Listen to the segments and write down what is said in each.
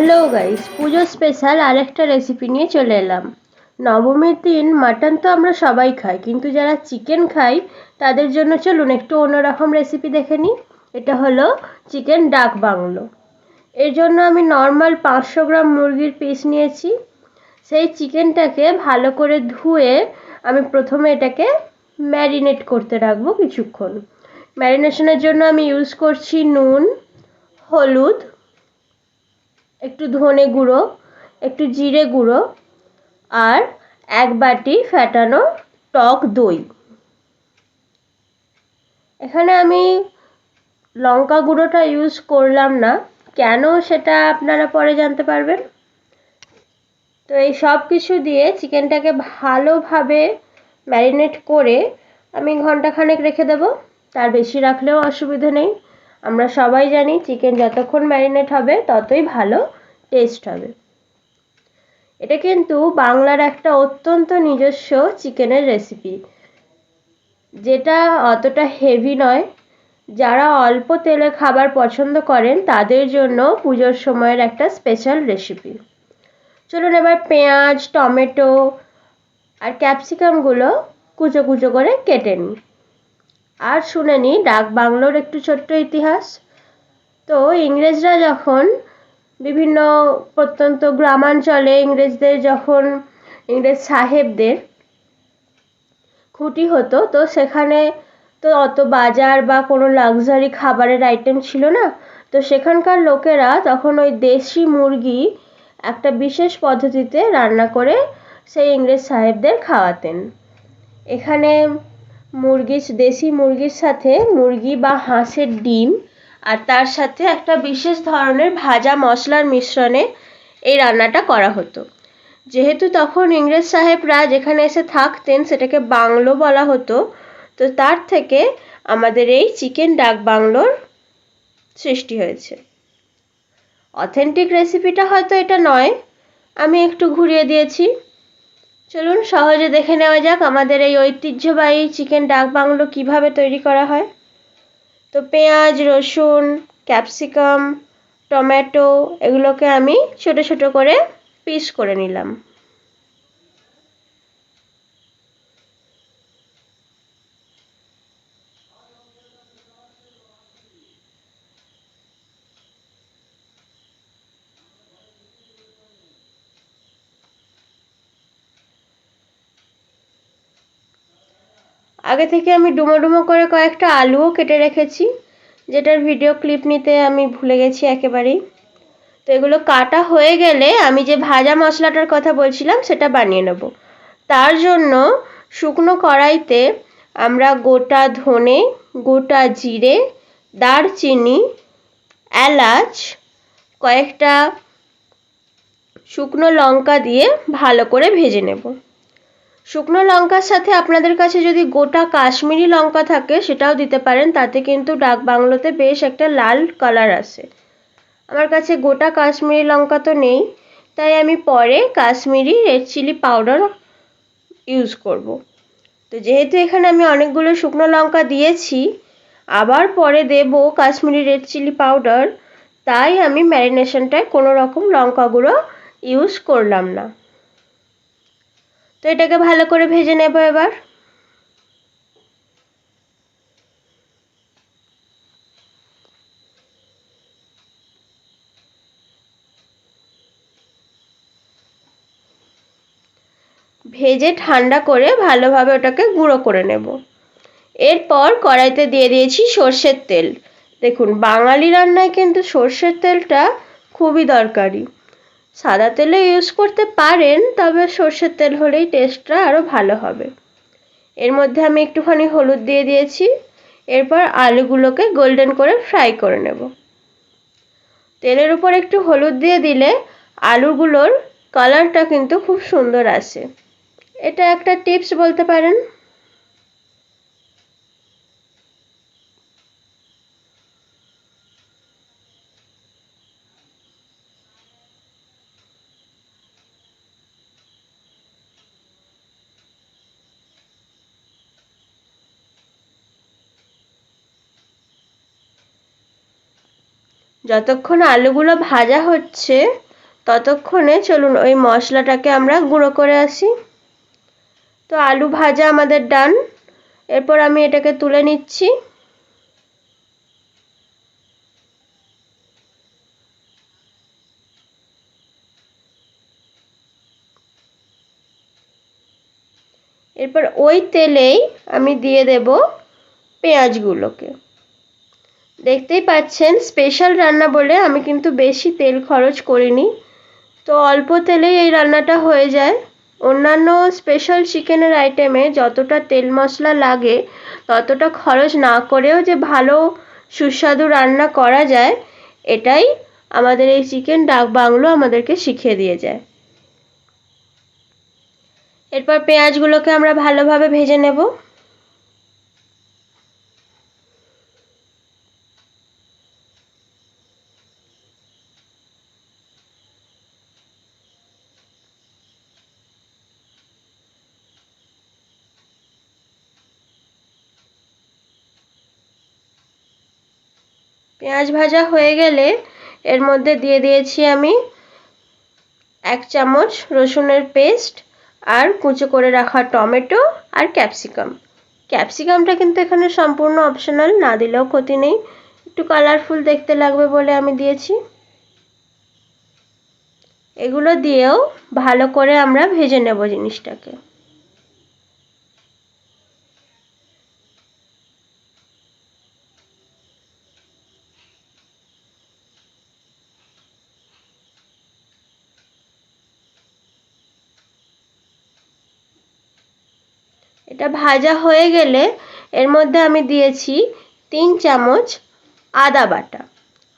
Hello guys Pujo special আরেকটা recipe নিয়ে চলে এলাম। নবমীর দিন মাটন তো আমরা সবাই খাই, কিন্তু যারা চিকেন খাই তাদের জন্য চলুন একটু অন্যরকম রেসিপি দেখে নিই। এটা হলো চিকেন ডাক বাংলো। এর জন্য আমি নর্মাল পাঁচশো গ্রাম মুরগির পিস নিয়েছি। সেই চিকেনটাকে ভালো করে ধুয়ে আমি প্রথমে এটাকে ম্যারিনেট করতে রাখব কিছুক্ষণ। ম্যারিনেশনের জন্য আমি ইউজ করছি নুন, হলুদ একটু ধনে গুঁড়ো, একটু জিরে গুঁড়ো আর এক বাটি ফ্যাটানো টক দই। এখানে আমি লঙ্কা গুঁড়োটা ইউজ করলাম না। কেন সেটা আপনারা পরে জানতে পারবেন। তো এই সব কিছু দিয়ে চিকেনটাকে ভালোভাবে ম্যারিনেট করে আমি ঘন্টাখানেক রেখে দেব। তার বেশি রাখলেও অসুবিধা নেই। আমরা সবাই জানি চিকেন যতক্ষণ ম্যারিনেট হবে, ততই ভালো টেস্ট হবে। এটা কিন্তু বাংলার একটা অত্যন্ত নিজস্ব চিকেনের রেসিপি যেটা অতটা হেভি নয়। যারা অল্প তেলে খাবার পছন্দ করেন, তাদের জন্য পুজোর সময়ের একটা স্পেশাল রেসিপি চলুন এবার পেঁয়াজ, টমেটো আর ক্যাপসিকামগুলো কুচো কুচো করে কেটে নিই। আর শুনে নিই ডাক বাংলোর একটু ছোট্ট ইতিহাস। তো ইংরেজরা যখন বিভিন্ন প্রত্যন্ত গ্রামাঞ্চলে ইংরেজদের যখন, ইংরেজ সাহেবদের খুঁটি হতো, তো সেখানে তো অত বাজার বা কোনো লাক্সারি খাবারের আইটেম ছিল না। তো সেখানকার লোকেরা তখন ওই দেশি মুরগি একটা বিশেষ পদ্ধতিতে রান্না করে সেই ইংরেজ সাহেবদের খাওয়াতেন। এখানে মুরগির, দেশি মুরগির সাথে মুরগি বা হাঁসের ডিম আর তার সাথে একটা বিশেষ ধরনের ভাজা মশলার মিশ্রণে এই রান্নাটা করা হতো। যেহেতু তখন ইংরেজ সাহেবরা যেখানে এসে থাকতেন সেটাকে বাংলো বলা হতো, তো তার থেকে আমাদের এই চিকেন ডাক বাংলোর সৃষ্টি হয়েছে। অথেন্টিক রেসিপিটা হয়তো এটা নয়, আমি একটু ঘুরিয়ে দিয়েছি। চলুন সহজে দেখে নেওয়া যাক আমাদের এই ঐতিহ্যবাহী চিকেন ডাক বাংলো কীভাবে তৈরি করা হয়। তো পেঁয়াজ, রসুন, ক্যাপসিকাম, টমেটো, এগুলোকে আমি ছোট ছোট করে পিস করে নিলাম। আগে থেকে আমি ডুমো ডুমো করে কয়েকটা আলুও কেটে রেখেছি, যেটার ভিডিও ক্লিপ নিতে আমি ভুলে গেছি একেবারেই। তো এগুলো কাটা হয়ে গেলে আমি যে ভাজা মশলাটার কথা বলছিলাম সেটা বানিয়ে নেব। তার জন্য শুকনো কড়াইতে আমরা গোটা ধনে, গোটা জিরে, দারচিনি, এলাচ, কয়েকটা শুকনো লঙ্কা দিয়ে ভালো করে ভেজে নেব। শুকনো লঙ্কার সাথে আপনাদের কাছে যদি গোটা কাশ্মীরি লঙ্কা থাকে, সেটাও দিতে পারেন। তাতে কিন্তু ডাক বাংলোতে বেশ একটা লাল কালার আসে। আমার কাছে গোটা কাশ্মীরি লঙ্কা তো নেই, তাই আমি পরে Kashmiri red chilli powder use করব। তো যেহেতু এখানে আমি অনেকগুলো শুকনো লঙ্কা দিয়েছি, আবার পরে দেব কাশ্মীরি রেড চিলি পাউডার তাই আমি ম্যারিনেশনটায় কোনো রকম লঙ্কা গুঁড়ো ইউজ করলাম না। তো এটাকে ভালো করে ভেজে নেব এবার। ভেজে ঠান্ডা করে ভালোভাবে ওটাকে গুঁড়ো করে নেব। এরপর কড়াইতে দিয়ে দিয়েছি সর্ষের তেল। দেখুন, বাঙালি রান্নায় কিন্তু সর্ষের তেলটা খুবই দরকারি। সাদা তেলে ইউজ করতে পারেন, তবে সর্ষের তেল হলেই টেস্টটা আরও ভালো হবে। এর মধ্যে আমি একটুখানি হলুদ দিয়ে দিয়েছি। এরপর আলুগুলোকে গোল্ডেন করে ফ্রাই করে নেব। তেলের উপর একটু হলুদ দিয়ে দিলে আলুগুলোর কালারটা কিন্তু খুব সুন্দর আসে। এটা একটা টিপস বলতে পারেন? যতক্ষণ আলুগুলো ভাজা হচ্ছে, ততক্ষণে চলুন ওই মশলাটাকে আমরা গুঁড়ো করে আসি। তো আলু ভাজা আমাদের ডান। এরপর আমি এটাকে তুলে নিচ্ছি। এরপর ওই তেলেই আমি দিয়ে দেব পেঁয়াজগুলোকে। দেখতেই পাচ্ছেন স্পেশাল রান্না বলে আমি কিন্তু বেশি তেল খরচ করিনি। তো অল্প তেলেই এই রান্নাটা হয়ে যায়। অন্যান্য স্পেশাল চিকেনের আইটেমে যতটা তেল মশলা লাগে, ততটা খরচ না করেও যে ভালো সুস্বাদু রান্না করা যায়, এটাই আমাদের এই চিকেন ডাক বাংলো আমাদেরকে শিখিয়ে দিয়ে যায়। এরপর পেঁয়াজগুলোকে আমরা ভালোভাবে ভেজে নেব। পেঁয়াজ ভাজা হয়ে গেলে এর মধ্যে দিয়ে দিয়েছি আমি এক চামচ রসুনের পেস্ট আর কুচো করে রাখা টমেটো আর ক্যাপসিকাম। ক্যাপসিকামটা কিন্তু এখানে সম্পূর্ণ অপশনাল না দিলেও ক্ষতি নেই। একটু কালারফুল দেখতে লাগবে বলে আমি দিয়েছি। এগুলো দিয়েও ভালো করে আমরা ভেজে নেব জিনিসটাকে। এটা ভাজা হয়ে গেলে এর মধ্যে আমি দিয়েছি তিন চামচ আদা বাটা।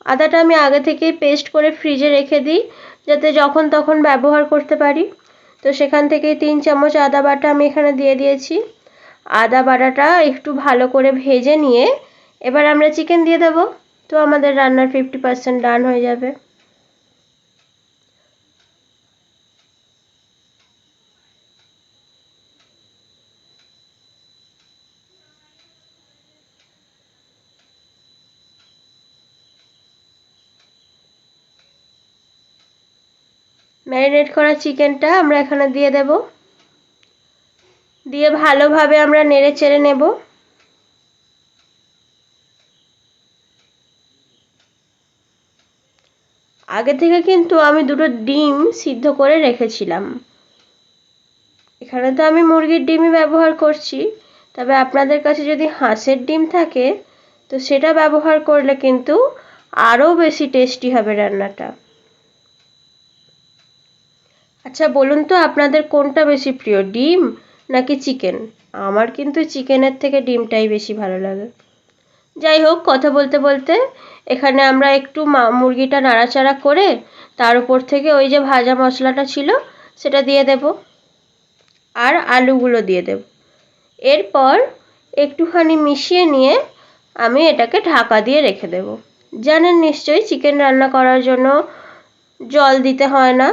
আদাটা আমি আগে থেকেই পেস্ট করে ফ্রিজে রেখে দিই, যাতে যখন তখন ব্যবহার করতে পারি। তো সেখান থেকেই তিন চামচ আদা বাটা আমি এখানে দিয়ে দিয়েছি। আদা বাটাটা একটু ভালো করে ভেজে নিয়ে এবার আমরা চিকেন দিয়ে দেবো। তো আমাদের রান্নার ফিফটি পার্সেন্ট ডান হয়ে যাবে। ম্যারিনেট করা চিকেনটা আমরা এখানে দিয়ে দেব। দিয়ে ভালোভাবে আমরা নেড়ে চেড়ে নেব। আগে থেকে কিন্তু আমি দুটো ডিম সিদ্ধ করে রেখেছিলাম। এখানে তো আমি মুরগির ডিমই ব্যবহার করছি। তবে আপনাদের কাছে যদি হাঁসের ডিম থাকে, তো সেটা ব্যবহার করলে কিন্তু আরও বেশি টেস্টি হবে রান্নাটা। আচ্ছা বলুন তো আপনাদের কোনটা বেশি প্রিয়, ডিম নাকি চিকেন? আমার কিন্তু চিকেনের থেকে ডিমটাই বেশি ভালো লাগে। যাই হোক, কথা বলতে বলতে এখানে আমরা একটু মুরগিটা নাড়াচাড়া করে তার উপর থেকে ওই যে ভাজা মশলাটা ছিল সেটা দিয়ে দেব আর আলুগুলো দিয়ে দেব। এরপর একটুখানি মিশিয়ে নিয়ে আমি এটাকে ঢাকা দিয়ে রেখে দেব। জানেন নিশ্চয়ই, চিকেন রান্না করার জন্য জল দিতে হয় না।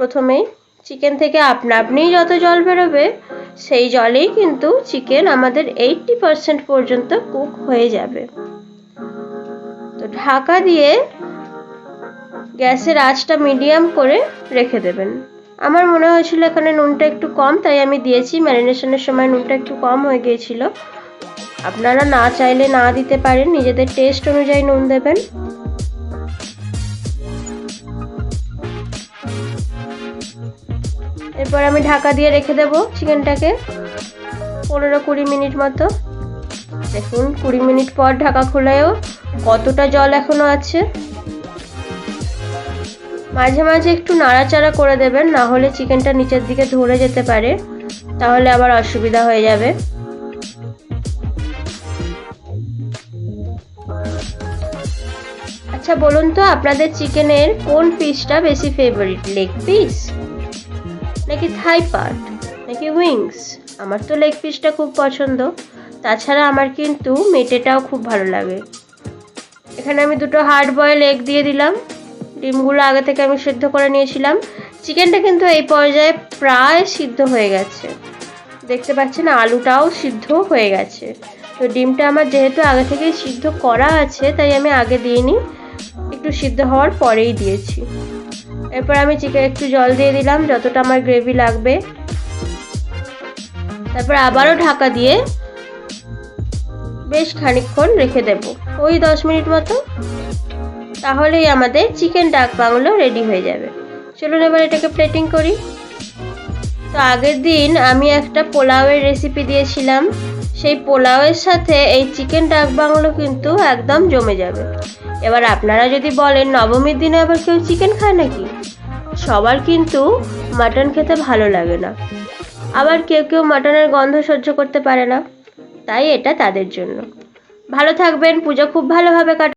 প্রথমেই চিকেন থেকে আপনা আপনিই যত জল বেরোবে, সেই জলেই কিন্তু চিকেন আমাদের এইটটি পারসেন্ট পর্যন্ত কুক হয়ে যাবে। তো ঢাকা দিয়ে গ্যাসের আঁচটা মিডিয়াম করে রেখে দেবেন। আমার মনে হয়েছিল এখানে নুনটা একটু কম, তাই আমি দিয়েছি। ম্যারিনেশনের সময় নুনটা একটু কম হয়ে গিয়েছিল। আপনারা না চাইলে না দিতে পারেন, নিজেদের টেস্ট অনুযায়ী নুন দেবেন। এরপর আমি ঢাকা দিয়ে রেখে দেব চিকেনটাকে পনেরো কুড়ি মিনিট মতো। দেখুন, কুড়ি মিনিট পর ঢাকা খুলেও কতটা জল এখনও আছে। মাঝে মাঝে একটু নাড়াচাড়া করে দেবেন, না হলে চিকেনটা নিচের দিকে ধরে যেতে পারে, তাহলে আবার অসুবিধা হয়ে যাবে। আচ্ছা বলুন তো আপনাদের চিকেনের কোন পিসটা বেশি ফেভারিট লেগ পিস? নাকি থাই পার্ট, নাকি উইংস? আমার তো লেগ পিসটা খুব পছন্দ। তাছাড়া আমার কিন্তু মেটেটাও খুব ভালো লাগে। এখানে আমি দুটো হার্ড বয়েল এগ দিয়ে দিলাম। ডিমগুলো আগে থেকে আমি সিদ্ধ করে নিয়েছিলাম। চিকেনটা কিন্তু এই পর্যায়ে প্রায় সিদ্ধ হয়ে গেছে। দেখতে পাচ্ছেন, আলুটাও সিদ্ধ হয়ে গেছে। তো ডিমটা আমার যেহেতু আগে থেকেই সিদ্ধ করা আছে, তাই আমি আগে দিইনি। একটু সিদ্ধ হওয়ার পরেই দিয়েছি। এরপর আমি চিকেন একটু জল দিয়ে দিলাম, যতটা আমার গ্রেভি লাগবে। তারপর আবারও ঢাকা দিয়ে বেশ খানিকক্ষণ রেখে দেব। ওই দশ মিনিট মতো। তাহলেই আমাদের চিকেন ডাক বাংলো রেডি হয়ে যাবে। চলুন এবার এটাকে প্লেটিং করি। তো আগের দিন আমি একটা পোলাওয়ের রেসিপি দিয়েছিলাম। সেই পোলাওয়ের সাথে এই চিকেন ডাক বাংলো কিন্তু একদম জমে যাবে। এবার আপনারা যদি বলেন নবমীর দিনে আবার কেউ চিকেন খায় নাকি? সবার কিন্তু মাটন খেতে ভালো লাগে না। আবার কেউ কেউ মাটনের গন্ধ সহ্য করতে পারে না। তাই এটা তাদের জন্য। ভালো থাকবেন, পুজো খুব ভালোভাবে কাট